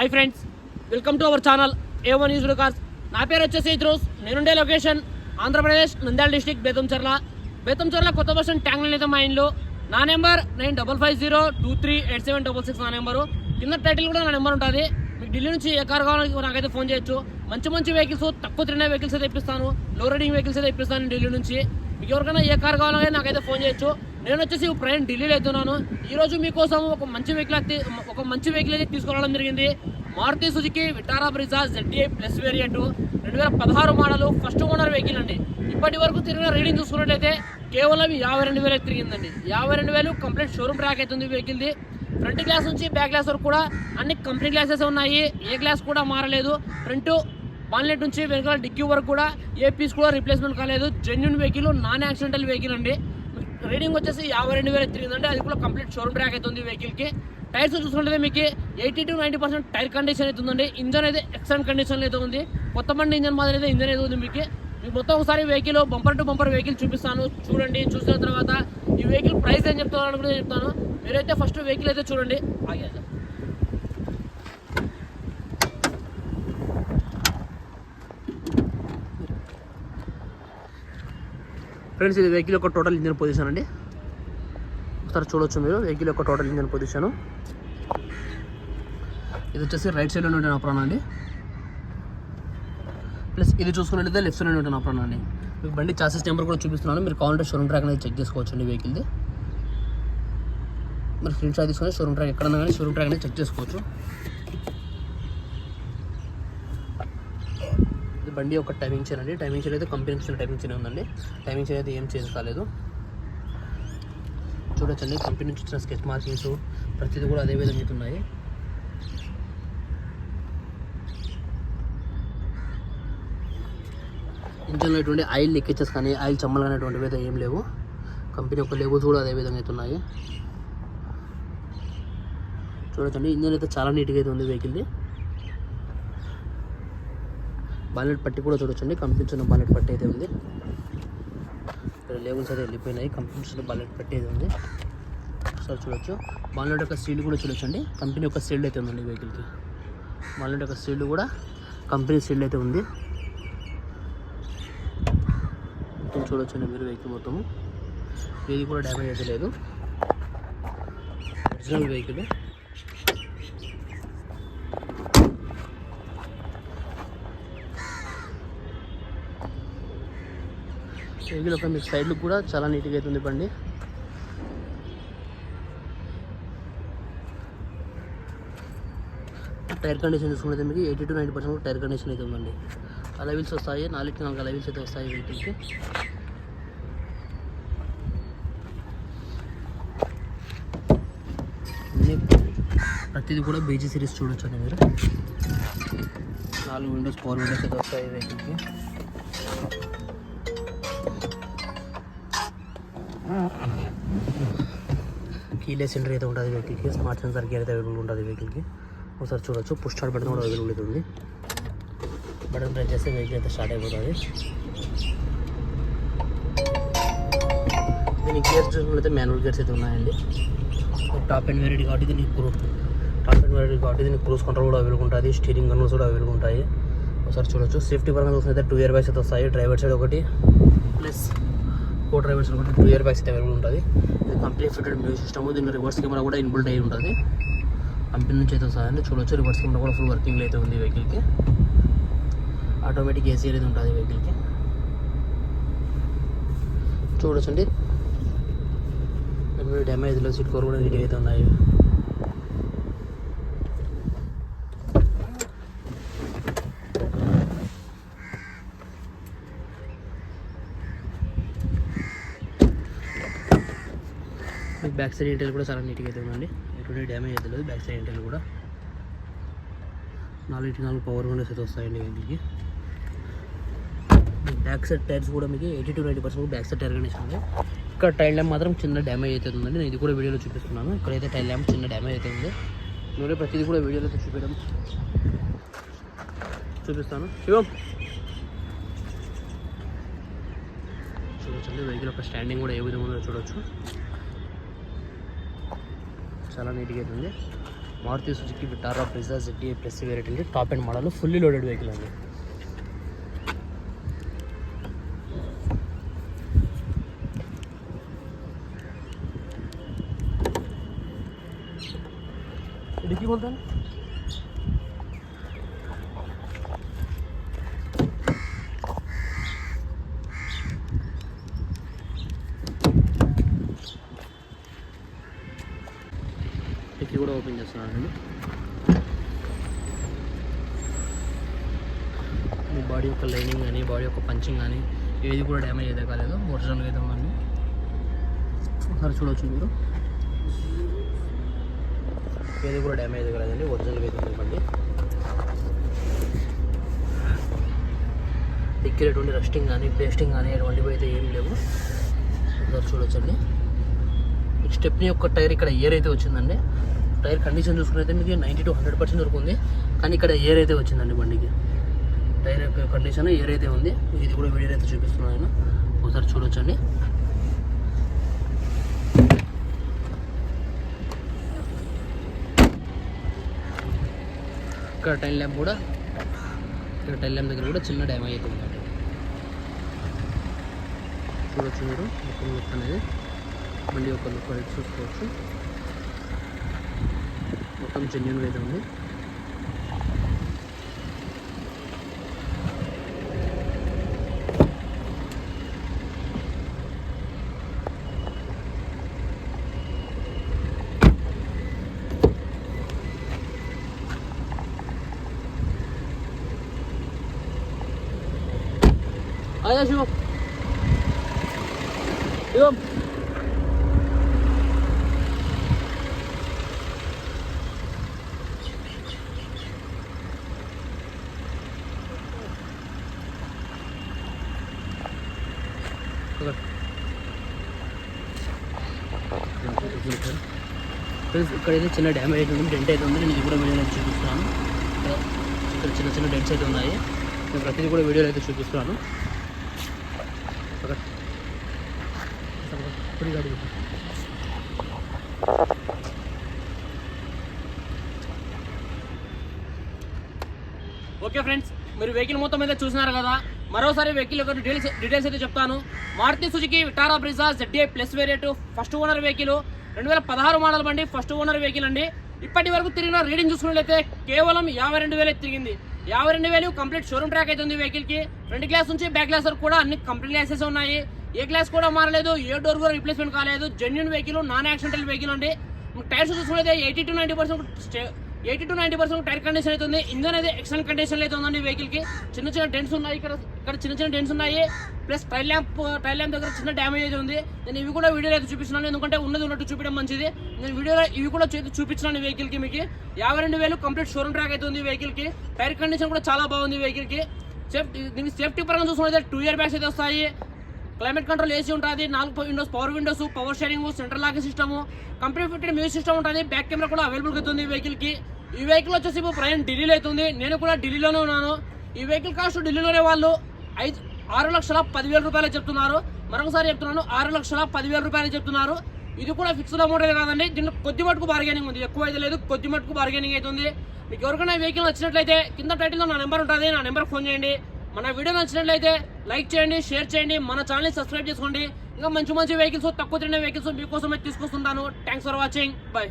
Hi friends welcome to our channel A one news cars నా పేరు వచ్చేసి ఇద్రోస్. నేనుండే లొకేషన్ ఆంధ్రప్రదేశ్ నంద్యాల డిస్టిక్ బేతంచర్ల బేతంచర్ల కొత్త వర్షన్ స్టాండ్ ట్యాంగ్ అయితే మా ఇంట్లో నా number nine double five zero two three eight seven double six నా నెంబరు కింద టైటిల్ కూడా నా నెంబర్ ఉంటుంది. మీకు ఢిల్లీ నుంచి ఏ కార్ కావాలో నాకైతే ఫోన్ చేయొచ్చు. మంచి మంచి వెహికల్స్ తక్కువ తిరిగిన వెహికల్స్ అయితే ఇప్పిస్తాను. లో రైడింగ్ వెహికల్స్ అయితే ఇప్పిస్తాను ఢిల్లీ నుంచి. మీకు ఎవరికైనా ఏ కార్ కావాలో నాకైతే ఫోన్ చేయొచ్చు. నేను వచ్చేసి ప్రయాణం ఢిల్లీలో అవుతున్నాను ఈరోజు మీకోసం ఒక మంచి వెహికల్ అయితే ఒక మంచి వెహికల్ అయితే తీసుకురావడం జరిగింది. Maruti Suzuki Vitara Brezza ZDI plus variant. రెండు వేల పదహారు మోడల్ ఫస్ట్ ఓనర్ వెహికల్ అండి. ఇప్పటి వరకు తిరిగిన రీడింగ్ చూసుకున్నట్లయితే కేవలం యాభై రెండు వేలు తిరిగిందండి. యాభై రెండు వేలు కంప్లీట్ షోరూమ్ ట్రాక్ అవుతుంది వెహికల్ది. ఫ్రంట్ గ్లాస్ నుంచి బ్యాక్ గ్లాస్ వరకు కూడా అన్ని కంపెనీ గ్లాసెస్ ఉన్నాయి. ఏ గ్లాస్ కూడా మారలేదు. ఫ్రంట్ బాన్లెట్ నుంచి వెనకాల డిక్కీ వరకు కూడా ఏ పీస్ కూడా రీప్లేస్మెంట్ కాలేదు. Genuine vehicle non accidental vehicle అండి. రీడింగ్ వచ్చేసి యాభై రెండు వేలు తిరిగిందంటే అది కూడా కంప్లీట్ షోరూమ్ ట్రాక్ అవుతుంది వెహికల్కి టైర్స్ చూసుకుంటే మీకు eighty to ninety percent tyre condition అయితే ఉందండి. ఇంజన్ అయితే ఎక్సలెంట్ కండిషన్లో అయితే ఉంది. కొత్త బండి ఇంజన్ మాదిరి అయితే ఇంజన్ అయితే ఉంది మీకు. మీకు మొత్తం ఒకసారి vehicle bumper to bumper vehicle చూపిస్తాను. చూడండి చూసిన తర్వాత ఈ వెహికల్ ప్రైస్ ఏం చెప్తాను కూడా చెప్తాను. మీరైతే ఫస్ట్ వెహికల్ అయితే చూడండి. ఆగే ఫ్రెండ్స్ ఇది వెహికల్ యొక్క టోటల్ ఇంజన్ పొజిషన్ అండి. ఒకసారి చూడొచ్చు మీరు వెహికల్ యొక్క టోటల్ ఇంజన్ పొజిషను ఇది వచ్చేసి రైట్ సైడ్లో ఉండే అప్రాన్ అండి. ప్లస్ ఇది చూసుకున్నట్లయితే లెఫ్ట్ సైడ్ ఉంటే అప్రాన్ అండి. మీకు బండి చాసెస్ నెంబర్ కూడా చూపిస్తున్నాను. మీరు కావాలంటే షోరూమ్ ట్రాక్ అనేది చెక్ చేసుకోవచ్చు అండి వెహికల్ది. మరి స్క్రీన్ షాట్ తీసుకొని షోరూమ్ ట్రాక్ ఎక్కడన్నా కానీ షోరూమ్ ట్రాక్ అనేది చెక్ చేసుకోవచ్చు. ఇది బండి ఒక టైమింగ్ చైన్ అండి. టైమింగ్ చైన్ అయితే కంపెనీ ఇచ్చిన టైమింగ్ చైన్ ఉందండి. టైమింగ్ చైన్ అయితే ఏం చేంజ్ కాలేదు. చూడొచ్చండి. కంపెనీ నుంచి వచ్చిన స్కెచ్ మార్కింగ్స్ ప్రతిదీ కూడా అదే విధంగా అయితే ఉన్నాయి ఇంజన్లో ఎటువంటి ఆయిల్ లీకేజెస్ కానీ ఆయిల్ చమ్మలు కానీ అటువంటివి అయితే ఏం లేవు. కంపెనీ యొక్క లేబుల్స్ కూడా అదే విధంగా అయితే ఉన్నాయి. చూడొచ్చండి. ఇంజన్ అయితే చాలా నీట్గా అయితే ఉంది వెహికల్ది బాలెట్ పట్టి కూడా చూడొచ్చండి ఉన్న బాలెట్ పట్టి అయితే ఉంది. ఇక్కడ లేబుల్స్ అయితే వెళ్ళిపోయినాయి. కంపెనీస్ బాలెట్ పట్టి అయితే ఉంది. ఒకసారి చూడొచ్చు. బాలెట్ యొక్క సీల్ కూడా చూడొచ్చండి కంపెనీ యొక్క సీల్డ్ అయితే ఉందండి వెహికల్కి బాలెట్ యొక్క సీల్డ్ కూడా కంపెనీ సీల్డ్ అయితే ఉంది. మొత్తం చూడొచ్చండి మీరు వెహికల్ మొత్తము. ఏది కూడా డ్యామేజ్ అయితే లేదు. ఒరిజినల్ వెహికల్ వెహికల్ ఒక మీకు సైడ్లు కూడా చాలా నీట్గా అవుతుంది బండి. టైర్ కండిషన్ చూసుకుంటే మీకు eighty to ninety percent tyre condition అయితే ఉందండి. అలవిల్స్ వస్తాయి నాలుగు నాలుగు అలవిల్స్ అయితే వస్తాయి వెహికల్కి. ప్రతిదీ కూడా బీజీ సిరీస్ చూడొచ్చు అండి మీరు. నాలుగు విండోస్ ఫోర్ విండోస్ అయితే వస్తాయి వెహికల్కి. కీలెస్ సెంటర్ అయితే ఉంటుంది వెహికల్కి. స్మార్ట్ సెన్సర్ గేర్ అయితే అవైలబుల్ ఉంటుంది వెహికల్కి. ఒకసారి చూడొచ్చు. పుష్ స్టార్ట్ బటన్ కూడా అవైలబుల్ అయితే ఉంది. బటన్ ప్రెస్ చేస్తే వెహికల్ అయితే స్టార్ట్ అయిపోతుంది. దీని గేర్స్ చూసినట్లయితే మాన్యువల్ గేర్స్ అయితే ఉన్నాయండి. టాప్ అండ్ వెరైటీ కాబట్టి దీనికి క్రూ టాప్ అండ్ వెరైటీ కాబట్టి దీనికి క్రూజ్ కంట్రోల్ కూడా అవైలబుల్ ఉంటుంది. స్టీరింగ్ కన్వర్స్ కూడా అవైలబుల్ ఉంటాయి. ఒకసారి చూడొచ్చు. సేఫ్టీ పరంగా అయితే టూ ఇయర్ బ్యాగ్స్ అయితే వస్తాయి. డ్రైవర్ సైడ్ ఒకటి. ప్లస్ కో డ్రైవర్స్ కూడా టూ ఇయర్ బ్యాగ్స్ అయితే అవైలబుల్ ఉంటుంది. ఇది కంప్లీట్ ఫిటెడ్ మ్యూజిక్ సిస్టమ్ దీని రివర్స్ కెమెరా కూడా ఇన్బుల్ట్ అయి ఉంటుంది. కంపెనీ నుంచి అయితే వస్తాయండి చూడొచ్చు. రివర్స్ కెమెరా కూడా ఫుల్ వర్కింగ్లో అయితే ఉంది వెహికల్కి ఆటోమేటిక్ ఏసీ అనేది ఉంటుంది వెహికల్కి చూడొచ్చండి. డ్యామేజ్లో సీట్ కవర్ కూడా రెడీ అయితే ఉన్నాయి. బ్యాక్ సైడ్ ఇంటెల్ కూడా చాలా నీట్గా అయితే ఉందండి. ఎటువంటి డ్యామేజ్ అయితే లేదు. బ్యాక్ సైడ్ ఇంటెల్ కూడా నాలుగు నాలుగు పవర్ విండోస్ అయితే వస్తాయండి వీటికి. బ్యాక్ సైడ్ టైర్స్ కూడా మీకు eighty to ninety percent back side tyre condition ఇక్కడ టైల్ ల్యాంప్ మాత్రం చిన్న డ్యామేజ్ అయితే ఉందండి. నేను ఇది కూడా వీడియోలో చూపిస్తున్నాను. ఇక్కడైతే టైల్ ల్యాంప్ చిన్న డ్యామేజ్ అయితే ఉంది. నేను ప్రతిదీ కూడా వీడియోలో అయితే చూపించడం చూపిస్తాను. శివం చూడొచ్చండి. వెహికల్ యొక్క స్టాండింగ్ కూడా ఏ విధంగా చూడొచ్చు. చాలా నీట్గా అయితే ఉంది. Maruti Suzuki Vitara Brezza ZDI plus variant అండి top and model fully loaded vehicle అండి. డిక్కీ కొంతాను ఓపెన్ చేస్తున్నానండి మీ బాడీ యొక్క లైనింగ్ కానీ బాడీ యొక్క పంచింగ్ కానీ ఏది కూడా డ్యామేజ్ అయితే కాలేదు. ఒరిజినల్గా అయితే ఉందండి. ఒకసారి చూడవచ్చు మీరు. ఏది కూడా డ్యామేజ్ అయితే కాలేదండి. ఒరిజినల్గా అయితే ఉందండి బండి ఎటువంటి రస్టింగ్ కానీ పేస్టింగ్ కానీ ఎటువంటివి అయితే ఏం లేవు. ఒకసారి చూడొచ్చండి. ఈ స్టెప్ని యొక్క టైర్ ఇక్కడ ఎయిర్ అయితే వచ్చిందండి. టైర్ కండిషన్ చూసుకున్నైతే మీకు నైంటీ టు హండ్రెడ్ పర్సెంట్ వరకు ఉంది. కానీ ఇక్కడ ఎయిర్ అయితే వచ్చిందండి బండికి. టైర్ యొక్క కండిషన్ ఎయిర్ అయితే ఉంది. ఇది కూడా వీడియో అయితే చూపిస్తున్నాను నేను. ఒకసారి చూడొచ్చండి. ఇక్కడ టైల్ ల్యాంప్ కూడా ఇక్కడ టైల్ ల్యాంప్ దగ్గర కూడా చిన్న డ్యామేజ్ అయితే ఉందండి. చూడొచ్చు మీరు మొత్తం లుక్ అనేది. బండి యొక్క లుక్ అనేది చూసుకోవచ్చు. एकदम जेन्यून वेज ఉంది आया शिवम शिवम ఫ్రెండ్స్ అయితే చిన్న డ్యామేజ్ అయితే ఉంది. డెంట్ అయితే ఉంది. నేను కూడా వీడియో అయితే చూపిస్తున్నాను. ఇక్కడ చిన్న చిన్న డెంట్స్ అయితే ఉన్నాయి. నేను ప్రతిదీ కూడా వీడియోలో అయితే చూపిస్తున్నాను. ఓకే ఫ్రెండ్స్ మీరు వెహికల్ మొత్తం అయితే చూసినారు కదా. మరోసారి వెహికల్ యొక్క డీటెయిల్స్ డీటెయిల్స్ అయితే చెప్తాను. Maruti Suzuki Vitara Brezza ZDI plus variant first owner vehicle రెండు వేల పదహారు మోడల్ బండి ఫస్ట్ ఓనర్ వెహికల్ అండి. ఇప్పటి వరకు తిరిగిన రీడింగ్ చూసుకున్నట్లయితే కేవలం యాభై రెండు వేలు తిరిగింది. యాభై రెండు వేలు కంప్లీట్ షోరూమ్ ట్రాక్ అయితే ఉంది వెహికల్కి ఫ్రంట్ గ్లాస్ నుంచి బ్యాక్ గ్లాస్ వరకు కూడా అన్ని కంప్లీట్ గ్లాసెస్ ఉన్నాయి. ఏ గ్లాస్ కూడా మారలేదు ఏ డోర్ కూడా రిప్లేస్మెంట్ కాలేదు. Genuine vehicle non accidental vehicle అండి. టైర్స్ చూసుకున్నట్లయితే eighty to ninety percent eighty to ninety percent tyre condition అయితే ఉంది. ఇంజన్ అయితే ఎక్సలెంట్ కండిషన్ అయితే ఉందండి వెహికల్కి. చిన్న చిన్న డెంట్స్ ఉన్నాయి ఇక్కడ. ఇక్కడ చిన్న చిన్న డెంట్స్ ఉన్నాయి. Plus tyre lamp tail lamp దగ్గర చిన్న డ్యామేజ్ అయితే ఉంది. నేను ఇవి కూడా వీడియోలో అయితే చూపిస్తున్నాను. ఎందుకంటే ఉన్నది ఉన్నట్టు చూపించడం మంచిది. నేను వీడియోలో ఇవి కూడా చూపించినాను వెహికల్కి మీకు. యాభై రెండు వేలు కంప్లీట్ షోరూమ్ ట్రాక్ అయితే ఉంది వెహికల్కి. టైర్ కండిషన్ కూడా చాలా బాగుంది వెహికల్కి. సేఫ్టీ దీనికి సేఫ్టీ పరంగా చూసుకుంటే టూ ఇయర్ బ్యాగ్స్ అయితే వస్తాయి. క్లైమేట్ కంట్రోల్ ఏసీ ఉంటుంది నాలుగు windows power windows power steering central locking system company fitted music system ఉంటుంది బ్యాక్ కెమెరా కూడా అవైలబుల్ అవుతుంది ఈ వెహికల్కి ఈ వెహికల్ వచ్చేసి ఇప్పుడు ప్రయాణం ఢిల్లీలో అవుతుంది. నేను కూడా ఢిల్లీలోనే ఉన్నాను. ఈ వెహికల్ కాస్ట్ ఢిల్లీలోనే వాళ్ళు ఐదు ఆరు లక్షల పదివేల రూపాయలు చెప్తున్నారు. మరొకసారి చెప్తున్నాను ఆరు లక్షల పదివేల రూపాయలు చెప్తున్నారు. ఇది కూడా ఫిక్స్డ్ అమౌంట్ అయితే కాదండి. దీంట్లో కొద్ది మటుకు బార్గెనింగ్ ఉంది. ఎక్కువ అయితే లేదు కొద్ది మటుకు బార్గెనింగ్ అవుతుంది మీకు ఎవరికైనా వెహికల్ వచ్చినట్లయితే కింద టైటిల్లో నా నెంబర్ ఉంటుంది. నా నెంబర్ ఫోన్ చేయండి. మన వీడియో నచ్చినట్లయితే లైక్ చేయండి షేర్ చేయండి మన ఛానల్ని సబ్స్క్రైబ్ చేసుకోండి. ఇంకా మంచి మంచి వెహికల్స్ తక్కువ తిరిగిన వెహికల్స్ మీకోసమే తీసుకొస్తుంటాను థ్యాంక్స్ ఫర్ వాచింగ్ బాయ్